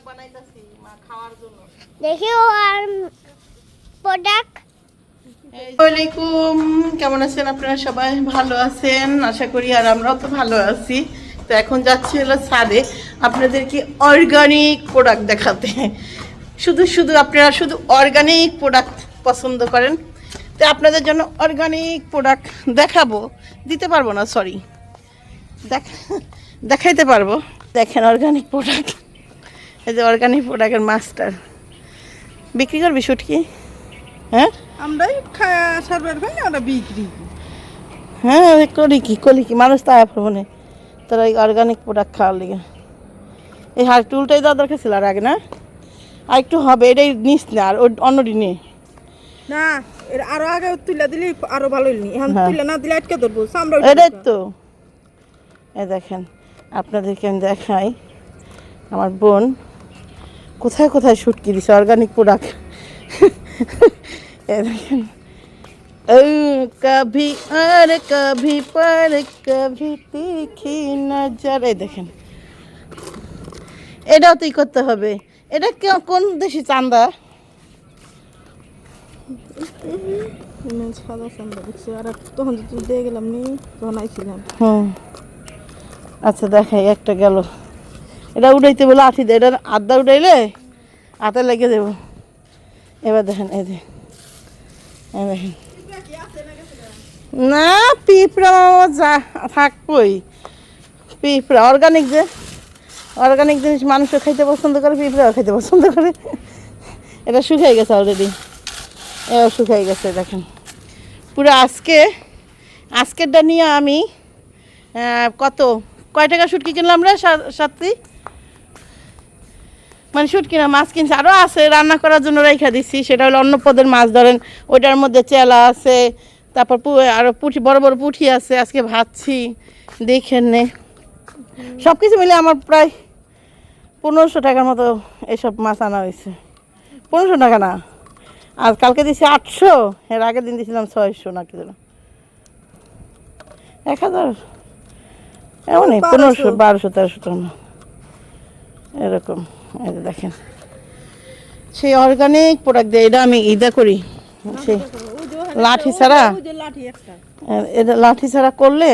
Product বানাইতাছি মা খাওয়ার জন্য। দেখি ও আর প্রোডাক্ট আসসালামাইকুম কেমন আছেন আপনারা সবাই? ভালো আছেন? আশা করি আর আমরাও তো ভালো আছি। তো এখন যাচ্ছি হলো ছাদে। আপনাদেরকে অর্গানিক প্রোডাক্ট দেখাতে। শুধু শুধু আপনারা শুধু অর্গানিক প্রোডাক্ট পছন্দ করেন। তো আপনাদের জন্য অর্গানিক প্রোডাক্ট দেখাবো। দিতে পারব না সরি দেখ দেখাইতে পারব। দেখেন অর্গানিক প্রোডাক্ট এই যে অর্গানিক প্রোডাক্টের মাস্টার বিক্রি করবি শুটকি? হ্যাঁ? আমরাই খাই আমরা বিক্রি করি। হ্যাঁ করি কি করি কি মানুষ তো আয়া পড়ব না তোরা এই অর্গানিক প্রোডাক্ট খাওয়ার লিগে। এই হার টুলটাই দেওয়া দরকার ছিল আর আগে না? আর একটু হবে এটাই নিস না আর ওই অন্যটি নে না এর আরও আগে তুলে দিলে আরও ভালো হইনি এখন হ্যাঁ। তুলে না দিলে আটকে ধরবো আমরা এটাই তো। এ দেখেন আপনাদেরকে আমি দেখাই। আমার বোন কোথায় কোথায় শুটকি দিছে? অর্গানিক প্রোডাক্ট এ দেখেন। ও কভি আর কভি পর কভি দেখি নজর। এই দেখেন। এটাও তুই করতে হবে। এটা কে- কোন দেশি চান্দা? সাদা দেখছি। আর তখন দিয়ে গেলাম নি হুম। আচ্ছা দেখাই একটা গেল। এটা উঠাইতে বলে আঠি দে, এটা আদা উড়াইলে হাতে লেগে দেব এবার দেখেন, এই দেখেন। না, পিঁপড়া যা থাকবই পিঁপড়া অর্গানিক যে অর্গানিক জিনিস মানুষও খাইতে পছন্দ করে, পিঁপড়াও খাইতে পছন্দ করে। এটা শুকাই গেছে অলরেডি এও শুকাই গেছে, দেখেন। পুরো আজকে, আজকেরটা নিয়ে আমি কত? কয় টাকা শুটকি কিনলাম রে সা- সাথী মানে শুটকি না মাছ কিনছে। আরও আছে রান্না করার জন্য রেখা দিচ্ছি সেটা হলো অন্য পদের মাছ ধরেন ওইটার মধ্যে চেলা আছে তারপর আরও পুঁটি বড় বড় পুঁটি আছে আজকে ভাবছি দেখেন নে। সব কিছু মিলে আমার প্রায় পনেরোশো টাকার মতো এসব মাছ আনা হয়েছে। পনেরোশো টাকা না। আর কালকে দিছি আটশো এর আগের দিন দিয়েছিলাম ছয়শো না কি যেন। এক হাজার। এমনই পনেরোশো বারোশো তেরোশো টাকা। এরকম। এই দেখেন। সেই অর্গানিক প্রোডাক্ট দিয়ে এটা আমি ইদা করি। সেই লাঠি ছাড়া? এটা লাঠি ছাড়া করলে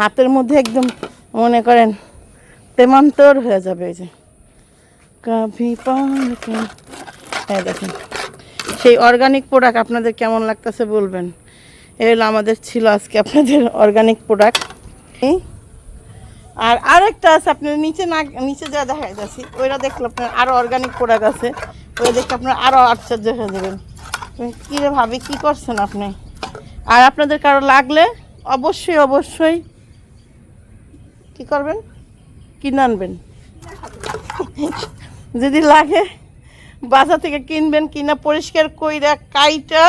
হাতের মধ্যে একদম মনে করেন তেমান্তর হয়ে যাবে এই যে। কাভি হ্যাঁ দেখেন। সেই অর্গানিক প্রোডাক্ট আপনাদের কেমন লাগতেছে বলবেন। এগুলো আমাদের ছিল আজকে আপনাদের অর্গানিক প্রোডাক্ট আর আরেকটা আছে, আপনার নিচে না, নিচে যা দেখা যাচ্ছে, ওইটা দেখলে আপনার আরও অর্গানিক প্রোডাক্ট আছে। ওই দেখে আপনার আরও আশ্চর্য হয়ে যাবেন। কী রে ভাবি, কী করছেন আপনি? আর আপনাদের কারও লাগলে অবশ্যই অবশ্যই কি করবেন? কিনে আনবেন। যদি লাগে বাজার থেকে কিনবেন, কিনা পরিষ্কার কইরা কাইটা,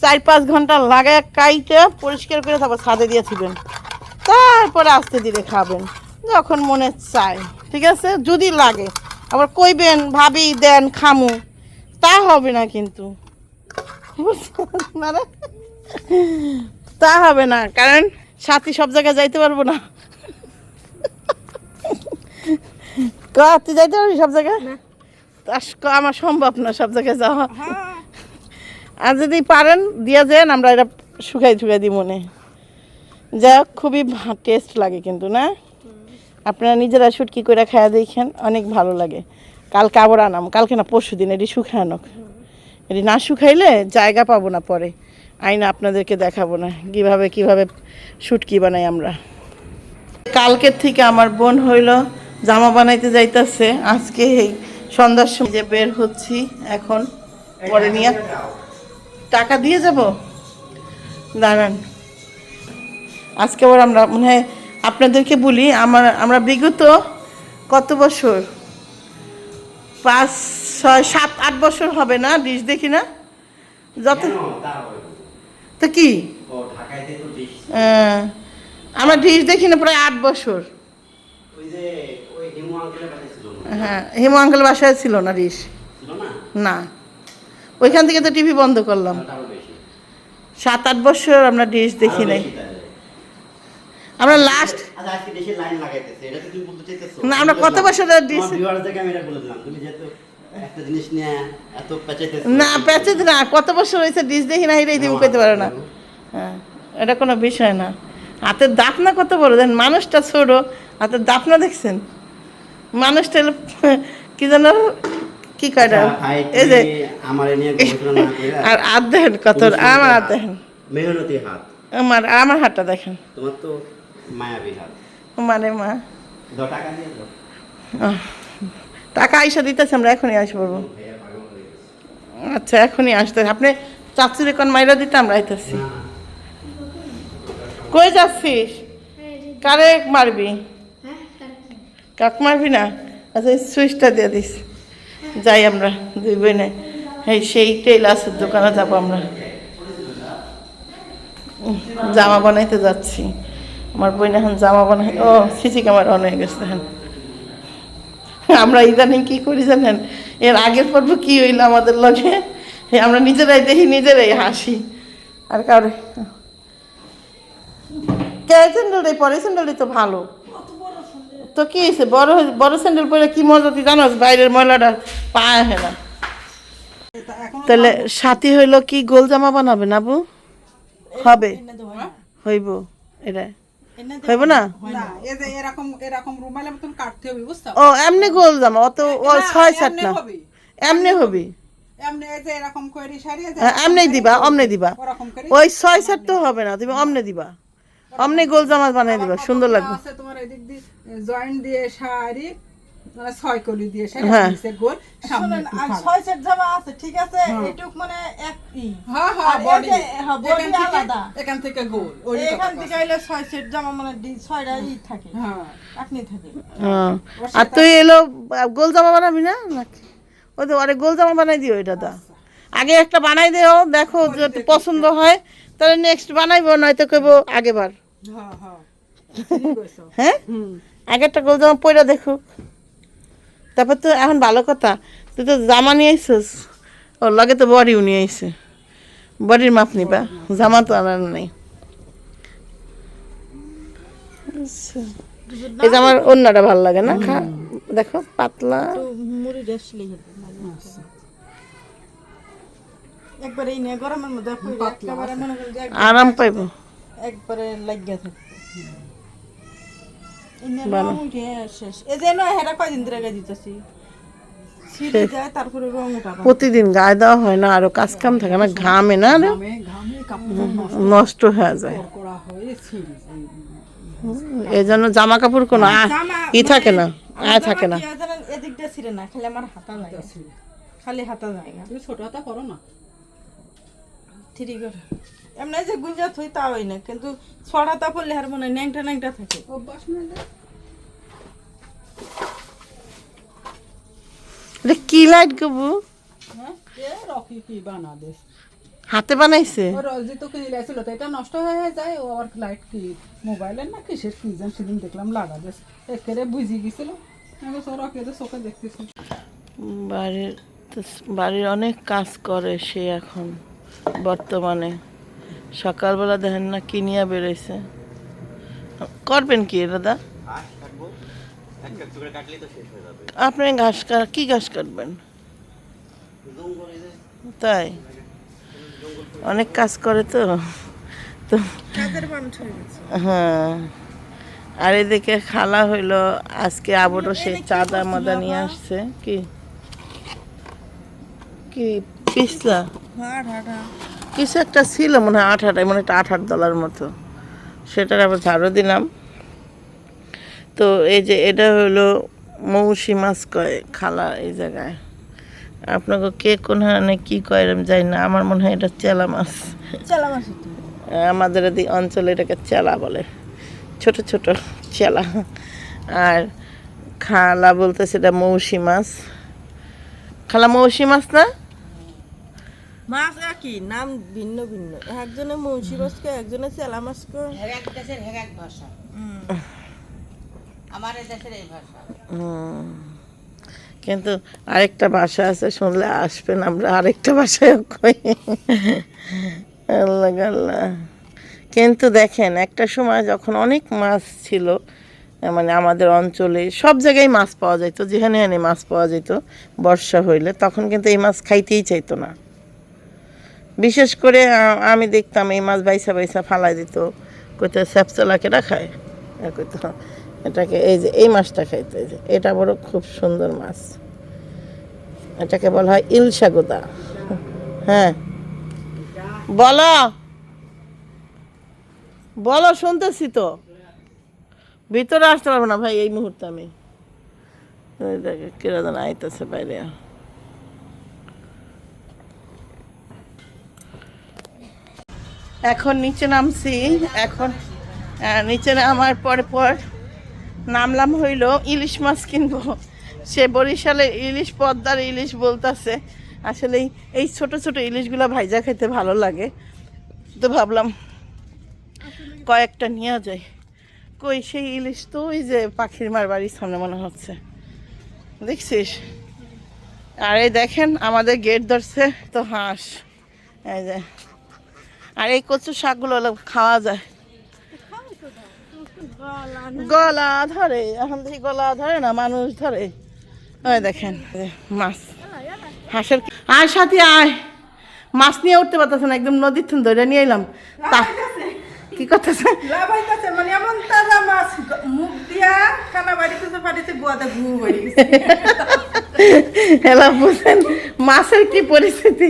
চার পাঁচ ঘণ্টা লাগায় কাইটা পরিষ্কার করে তারপর ছাদে দিয়েছিবেন তারপরে আস্তে ধীরে খাবেন যখন মনে চায় ঠিক আছে? যদি লাগে। আবার কইবেন ভাবি দেন খামু। তা হবে না কিন্তু। বুঝছেন তা হবে না কারণ সাথী সব জায়গায় যাইতে পারব না। তুই যাইতে পারবি সব জায়গায়? আমার সম্ভব না সব জায়গায় যাওয়া। হ্যাঁ। আর যদি পারেন দিয়া যান আমরা এটা শুকাই শুকাই দিই মনে। যা হোক, খুবই টেস্ট লাগে কিন্তু না? আপনারা নিজেরা শুটকি করে খায়া দেখেন অনেক ভালো লাগে। কালকে আবার আনাম কালকে না পরশু দিন এটি শুকানোক। এটি না শুকাইলে জায়গা পাবো না পরে। আইনা আপনাদেরকে দেখাবো না কীভাবে কীভাবে শুটকি বানাই আমরা। কালকের থেকে আমার বোন হইল জামা বানাইতে যাইতাছে। আজকে এই সন্ধ্যার সময় যে বের হচ্ছি এখন পরে নিয়ে টাকা দিয়ে যাব? দাঁড়ান। আজকে আবার আমরা মনে হয় আপনাদেরকে বলি আমার আমরা বিগত কত বছর? পাঁচ ছয় সাত আট বছর হবে না? ডিশ দেখি না? যত তো কি? আহ, আমরা ডিশ দেখি না প্রায় আট বছর। হ্যাঁ হিমু আঙ্কেল বাসায় ছিল না ডিশ না? ওইখান থেকে তো টিভি বন্ধ করলাম। সাত আট বছর আমরা ডিশ দেখি নাই। আমরা লাস্ট আচ্ছা আজকে দেশের লাইন লাগাইতেছে এটা তো তুমি বলতে চাইতেছো। না, আমরা কত বছর ধরে দিছি? ভিউয়ারদেরকে আমি এটা বলে দিলাম তুমি যেহেতু একটা জিনিস নিয়ে এত পেঁচাইতেছো। না প্যাচে না কত বছর হয়েছে ডিশ দেখি না হিরে তুমি পেতে পারো না। হ্যাঁ এটা কোনো বিষয় না। হাতের দাপ না কত বড় দেন মানুষটা ছোট হাতের দাপ না দেখছেন? মানুষটা কি যেন কি কয় এটা? আচ্ছা, এই যে আমার আর হাত দেখেন কত আমার হাত দেখেন। মেহনতি হাত। আমার আমার হাতটা দেখেন। তোমার তো মানে মা। টাকা আইসা দিতেছে আমরা এখনই হয়ে গেছে। আচ্ছা এখনই আসতে। আপনি চাচুরে কোন মাইরা দিতে আমরা আইতেছি। কই যাচ্ছিস? কারে মারবি? কাক? মারবি না? আচ্ছা এই সুইচটা দিয়ে দিস। যাই আমরা দুই বোনে এই সেই টেইলার্সের দোকানে যাব আমরা। জামা বানাইতে যাচ্ছি। আমার বোন এখন জামা বানাই ও, সিসি ক্যামেরা অন হয়ে গেছে আমরা ইদানিং কি করি জানেন? এর আগের পর্ব কি হইল আমাদের লগে? আমরা নিজেরাই দেখি, নিজেরাই হাসি। আর কারও কে স্যান্ডেল পরে স্যান্ডেলই তো ভালো। তো কি হয়েছে? বড় বড় স্যান্ডেল পরে কি মজা তুই জানোস? বাইরের ময়লাটা পায় হয় না। তাহলে সাথী হইল কি গোল জামা বানাবে না বু হবে। হইব এটা হইব না? না। এই যে এরকম এরকম রুমালের মতন কাটতে হবে বুঝছ? ও এমনি গোল জামা অত ও ছয় সাত না। হবে। এমনি হবে। এমনি হ্যাঁ, এমনি দিবা অমনে দিবা। ওই ছয় সাত তো হবে না তুমি অমনে দিবা। অমনে গোল জামা বানাই দিবা সুন্দর লাগবে। তোমার এদিক দিয়ে জয়েন্ট দিয়ে শাড়ি মানে ছয় কলি দিয়ে শাড়ি হ্যাঁ। নিচে গোল সামনে একটু ছয় সেট জামা আছে ঠিক আছে? এটুক মানে এক ই। হ্যাঁ হ্যাঁ আর বডি হ্যাঁ, body আলাদা। এখান থেকে গোল ওই এখান থেকে আইলে ছয় সেট জামা মানে ছয়টা ই থাকে। হ্যাঁ। আপনি থাকে। হ্যাঁ। আর তুই এলো গোল জামা বানাবি না? নাকি? ওই তো আরে গোল জামা বানাই দিও এটা দা আগে একটা বানাই দিও দেখো যদি পছন্দ হয় তাহলে নেক্সট বানাইবো নয়তো কইবো আগেবার হ্যাঁ হ্যাঁ। হ্যাঁ? আগেরটা গোল জামা পইরা দেখো। তারপর তো এখন ভালো কথা তুই তো জামা নিয়ে আইসিস ওর লগে তো বডিও নিয়ে আইসে। বডির মাপ নিবা জামা তো আনার নেই। আচ্ছা। এই যে আমার অন্যটা ভালো লাগে না খা দেখো পাতলা। মনে এক- আরাম পাইব। একবারে লাগিয়া থাকে প্রতিদিন গায়ে দেওয়া হয় না আরও কাজ কাম থাকে না ঘামে না নষ্ট হয়ে যায়। এই জন্য জামা কাপড় কোনো ই থাকে না আয় থাকে না। কি জানেন? এদিক দিয়ে ছিঁড়ে না খালি আমার হাতা নাই। খালি হাতা যায় না তুমি ছোট হাতা করো না। ঠিক করে। এমনি যে গুঞ্জা থই তা হয় না কিন্তু ছড়া তা পড়লে আর মনে ন্যাংটা ন্যাংটা থাকে। এটা? কি লাইট গবু হ্যাঁ হাতে বানাইছে? ও রজি তো কিনে লেছিল তো এটা নষ্ট হয়ে যায় ও আবার লাইট কি মোবাইলের না কিসের কি যেন সেদিন দেখলাম লাগা বেশ একেবারে বুঝি গেছিল। রকি তো চোখে দেখতেছি। বাড়ির বাড়ির অনেক কাজ করে সে এখন। বর্তমানে। সকালবেলা দেখেন না কিনিয়া বেরোইছে। করবেন কি দাদা? হয়ে আপনি ঘাস কি ঘাস কাটবেন? তাই? অনেক কাজ করে তো। তো হ্যাঁ। আর এদিকে খালা হইল আজকে আবারও সে চাঁদা মাদা নিয়ে আসছে। কি? কি হাটা কিছু একটা ছিল মনে হয় আট আটায় মানে একটা আট আট ডলার মতো। সেটার আবার ঝাড়ও দিলাম। তো এই যে এটা হলো মৌসি মাছ কয় খালা এই জায়গায়। আপনাকে কে কোন হানে কি কয় আমি জানি না আমার মনে হয় এটা চেলা মাছ। চালা তো আমাদের এই অঞ্চলে এটাকে চেলা বলে। ছোট ছোট চেলা। আর খালা বলতে সেটা মৌসি মাছ। খালা মৌসি মাছ না? মাছ একই নাম ভিন্ন ভিন্ন। একজনে মুন্সি মাছ কয় একজনে চেলা মাছ কয় হুম। কিন্তু আরেকটা ভাষা আছে শুনলে আসবেন আমরা আরেকটা ভাষায় কই? আল্লাহ আল্লাহ। কিন্তু দেখেন একটা সময় যখন অনেক মাছ ছিল মানে আমাদের অঞ্চলে সব জায়গায় মাছ পাওয়া যেত যেখানে যেখানে মাছ পাওয়া যেত বর্ষা হইলে তখন কিন্তু এই মাছ খাইতেই চাইতো না। বিশেষ করে আমি দেখতাম এই মাছ বাইসা বাইসা ফালাই দিত কোথায় স্যাপচলা কেটা খায় কইতো, এটাকে এই যে, এই মাছটা খাইতো, এই যে, এটা বড় খুব সুন্দর মাছ। এটাকে বলা হয় ইলশাগুদা হ্যাঁ। বলো। বলো, শুনতেছি তো। ভিতরে আসতে পারব না ভাই, এই মুহূর্তে আমি। দেখে কীরকম আইতেছে বাইরে। এখন নিচে নামছি, এখন নিচে নামার পর পর নামলাম হইল ইলিশ মাছ কিনবো। সে বরিশালের ইলিশ পদ্মার ইলিশ বলতাছে, আসলে এই- এই ছোট ছোট ইলিশগুলো ভাইজা খেতে ভালো লাগে। তো ভাবলাম কয়েকটা নিয়ে যায় কই সেই ইলিশ তো ওই যে পাখির মার বাড়ির সামনে মনে হচ্ছে। দেখছিস? আর এই দেখেন, আমাদের গেট ধরছে, তো হাঁস। এই যে আর এই কচু শাকগুলো খাওয়া যায়। গলা ধরে এখন দেখি গলা ধরে না মানুষ ধরে? ওই দেখেন মাছ। হাঁসের আয় সাথে আয়। মাছ নিয়ে উঠতে পারতেছে না একদম নদীর থুন ধরে নিয়ে এলাম। তা কি করতেছে? মানে এমন তাজা মাছ মুখ দিয়া খানা বাড়ি খুঁজে পাঠিয়েছে গোয়াতে ঘু বাড়ি এলা বুঝেন মাছের কি পরিস্থিতি?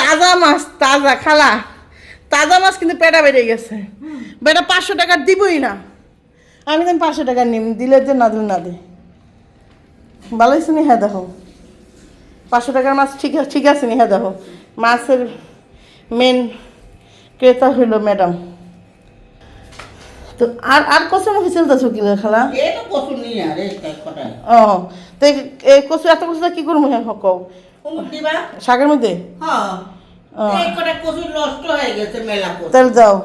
তাজা মাছ তাজা খালা। তাজা মাছ কিন্তু পেটা বেড়ে গেছে। বেটা পাঁচশো টাকা দিবই না। আমি দেন পাঁচশো টাকা নিম দিলে যে না দিলে না দে। ভালোই শুনি হ্যাঁ দেখো। পাঁচশো টাকার মাছ ঠিক ঠিক আছে নি? হ্যাঁ দেখো। মাছের মেন ক্রেতা হইল ম্যাডাম তো আর আর কত মুখে চলতেছো কি খালা? কচু ও তো কচু এত কচুটা কি করব? হ্যাঁ কও শাকের মধ্যে? হ্যাঁ। কচু নষ্ট হয়ে গেছে মেলা তাহলে যাও।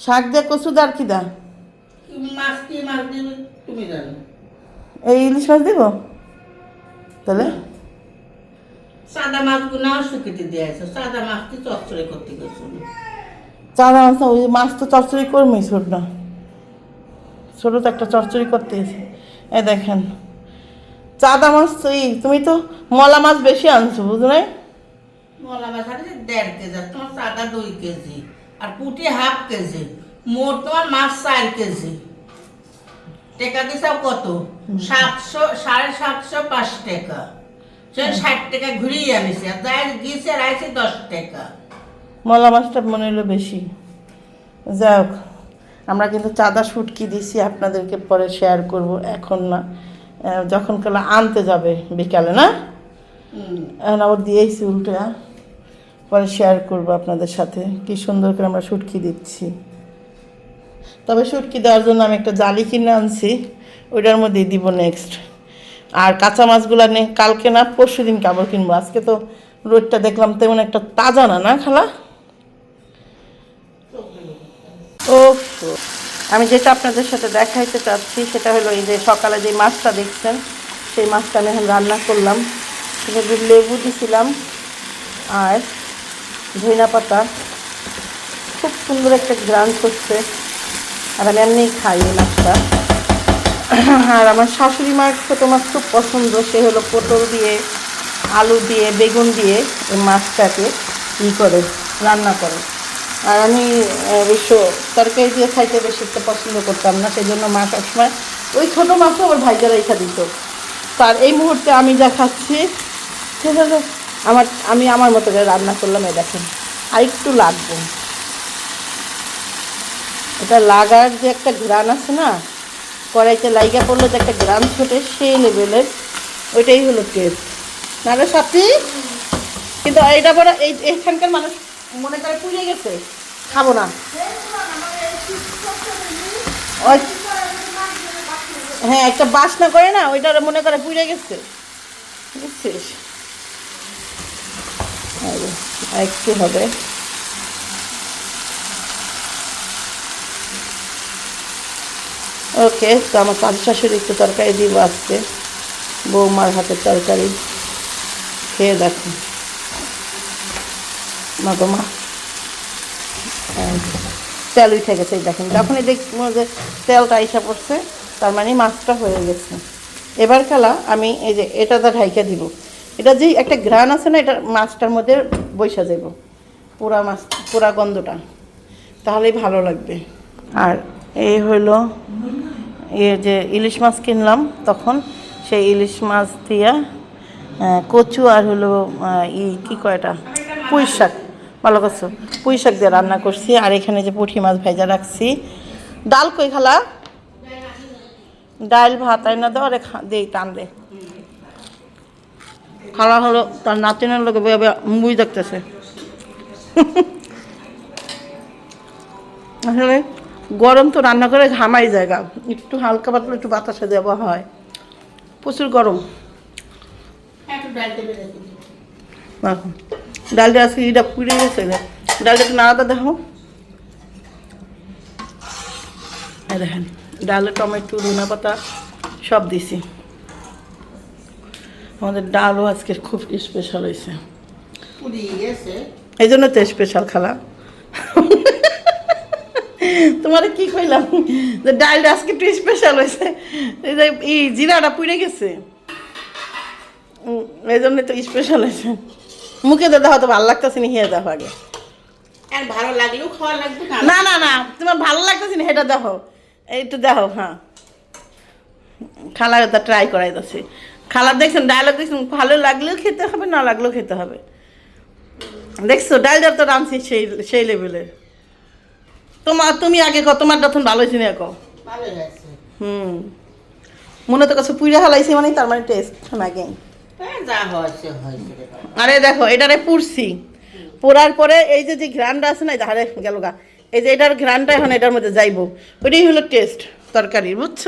শাক দিয়ে কচু দা আর কি দা? মাছ কি মাছ দিবে? তুমি জানো। এই ইলিশ মাছ দিব? তাহলে? সাদা মাছগুলো শুকিতে দিয়েছে। সাদা মাছটি চচ্চড়ি করতে গেছো? চাঁদা মাছ ওই মাছ তো চচ্চড়ি করবই ছোট না ছোট তো একটা চচ্চড়ি করতে এসে। এই দেখেন। চাদা মাছ তুই তুমি তো মলা মাছ বেশি আনছো বুঝো মলা মাছ আছে দেড় কেজি আর তোমার সাদা দুই কেজি আর পুটি হাফ কেজি মোট তোমার মাছ চার কেজি। টাকা দিছাও কত? সাতশো সাড়ে সাতশো পাঁচ টাকা। সে ষাট টাকা ঘুরিয়ে আনিছে আর যাই গিয়েছে আর আইছে দশ টাকা। মলা মাছটা মনে হলো বেশি। যাই হোক আমরা কিন্তু চাঁদা সুটকি দিছি আপনাদেরকে পরে শেয়ার করব এখন না। যখন কালে আনতে যাবে বিকালে না? এখন আবার দিয়েছি উল্টো পরে শেয়ার করব আপনাদের সাথে। কি সুন্দর করে আমরা শুটকি দিচ্ছি। তবে শুটকি দেওয়ার জন্য আমি একটা জালি কিনে আনছি। ওইটার মধ্যেই দিব নেক্সট আর কাঁচা মাছগুলো নে, কালকে না পরশু দিন কাপড় কিনবো। আজকে তো রোদটা দেখলাম তেমন একটা তাজা না না খালা? ও আমি যেটা আপনাদের সাথে দেখাইতে চাচ্ছি, সেটা হলো এই যে সকালে যে মাছটা দেখছেন, সেই মাছটা আমি এখন রান্না করলাম। সেখানে লেবু দিছিলাম আর ধইনা পাতা। খুব সুন্দর একটা গ্রান করছে আর আমি এমনি খাই মাছটা। আর আমার শাশুড়ি মার ছোটো মাছ খুব পছন্দ, সে হলো পটল দিয়ে, আলু দিয়ে, বেগুন দিয়ে এই মাছটাকে ই করে, রান্না করে। আর আমি অবশ্য তরকারি দিয়ে খাইতে বেশি একটা পছন্দ করতাম না সেই জন্য মা সবসময় ওই ছোটো মাছও আবার ভাইজা রেখা দিত। তার এই মুহূর্তে আমি যা খাচ্ছি সেটা হলো আমার, আমি আমার মতো করে রান্না করলাম, এই দেখেন। আর একটু লাগবো। এটা লাগার যে একটা ঘ্রাণ আছে না, কড়াইতে লাইগা পড়লে যে একটা গ্রাম ছোটে, সেই লেভেলের, ওইটাই হলো টেস্ট নাহলে সাথে, কিন্তু এটা বড় এই এখানকার মানুষ মনে করে পুড়ে গেছে, খাব না। হ্যাঁ একটা বাসনা করে না ওইটা মনে করে পুড়ে গেছে। বুঝছিস? আর একটু হবে। ওকে, তো আমার কাজু শাশুড়ি একটু তরকারি দিব আজকে, বৌমার হাতের তরকারি। খেয়ে দেখো। মা তেল উঠে গেছে দেখেন, যখনই দেখব যে তেলটা এসে পড়ছে, তার মানে মাছটা হয়ে গেছে। এবার খেলা, আমি এই যে এটাতে ঢাইকা দিব। এটা যেই একটা ঘ্রাণ আছে না এটা মাছটার মধ্যে বৈশা যাব পুরা মাছ পুরা গন্ধটা। তাহলেই ভালো লাগবে। আর এই হলো এ যে ইলিশ মাছ কিনলাম তখন, সেই ইলিশ মাছ দিয়া কচু আর হলো ই কী কয়টা পুঁই শাক। ভালো করছ? পুঁই শাক দিয়ে রান্না করছি। আর এখানে যে পুঁটি মাছ ভেজা রাখছি। ডাল কই খালা? ডাল ভাত আইনা দাও খা দেই টান দে খালা হলো তার নাতিনের লোকে মুই দেখতেছে। আসলে গরম তো রান্না করে ঘামাই জায়গা একটু হালকা পাতলা একটু বাতাসে দেওয়া হয়। প্রচুর গরম। ডালটা আজকে এটা পুড়ে গেছে ডালটা একটু নাড়াতে দেখো। দেখেন ডালে টমেটো ধনে পাতা সব দিছি। আমাদের ডালও আজকে খুব স্পেশাল হয়েছে। এই জন্য তো স্পেশাল খালা। তোমার কি কইলাম? যে ডালটা আজকে একটু স্পেশাল হয়েছে। এই জিরাটা পুড়ে গেছে। এই জন্য তো স্পেশাল হয়েছে। মুখে তো দেখো তো ভালো লাগতেছে না হিয়ে দেখো আগে। আর ভালো লাগলেও খাওয়া লাগবে না? না না তোমার ভালো লাগতেছে না সেটা দেখো একটু দেখো হ্যাঁ। খালা ট্রাই করাই যাচ্ছে খালার দেখছেন ডায়লগ দেখছেন ভালো লাগলেও খেতে হবে না লাগলেও খেতে হবে। দেখছ ডালটা তো রাঁধছি সেই সেই লেভেলের তোমার তুমি আগে কত তোমার যখন ভালো হয়েছে না কো হুম। মনে তো কাছে পুইরা হালাইছে মানে তার মানে টেস্ট রে আরে দেখো এটারে পুড়ছি। পোড়ার পরে এই যে যে ঘ্রানটা আছে না ধারে গেল গা। এই যে এটার ঘ্রানটা এখন এটার মধ্যে যাইবো। ওইটাই হলো টেস্ট তরকারি বুঝছ?